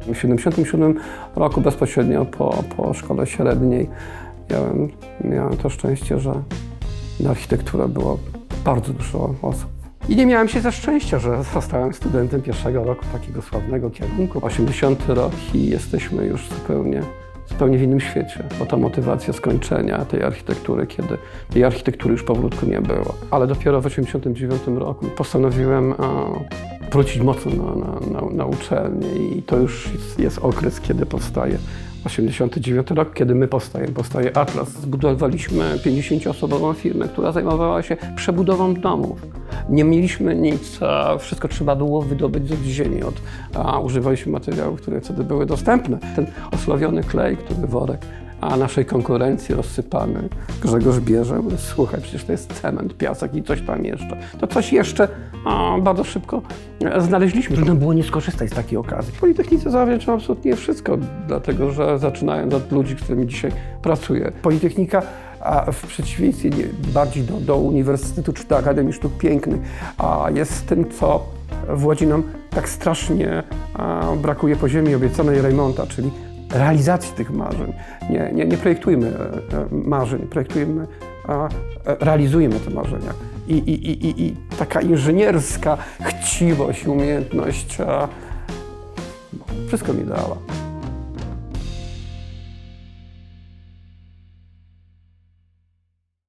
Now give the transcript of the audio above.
W 1977 roku bezpośrednio po, po szkole średniej miałem, miałem to szczęście, że na architekturę było bardzo dużo osób. I nie miałem się ze szczęścia, że zostałem studentem pierwszego roku takiego sławnego kierunku. 80 rok i jesteśmy już zupełnie, zupełnie w innym świecie, bo ta motywacja skończenia tej architektury, kiedy tej architektury już powrótku nie było. Ale dopiero w 89 roku postanowiłem a, wrócić mocno na, na, na, na uczelnię i to już jest, jest okres, kiedy powstaje 89 rok, kiedy my powstajemy, powstaje Atlas. Zbudowaliśmy 50-osobową firmę, która zajmowała się przebudową domów. Nie mieliśmy nic, wszystko trzeba było wydobyć z ziemi. Od, a używaliśmy materiałów, które wtedy były dostępne. Ten osławiony klej, który worek, a naszej konkurencji rozsypany. Grzegorz bierze, słuchaj, przecież to jest cement, piasek i coś tam jeszcze. To coś jeszcze bardzo szybko e, znaleźliśmy. Trudno było nie skorzystać z takiej okazji. W Politechnice zawdzięczam absolutnie wszystko, dlatego że zaczynając od ludzi, z którymi dzisiaj pracuję. Politechnika a w przeciwieństwie nie, bardziej do, do Uniwersytetu czy do Akademii Sztuk Pięknych, a jest tym, co w Łodzi nam tak strasznie a, brakuje po ziemi obiecanej Reymonta, czyli realizacji tych marzeń. Nie, nie, nie projektujmy e, e, marzeń, projektujemy, a e, realizujemy te marzenia. I, i, i, i, taka inżynierska chciwość, umiejętność a, wszystko mi dała.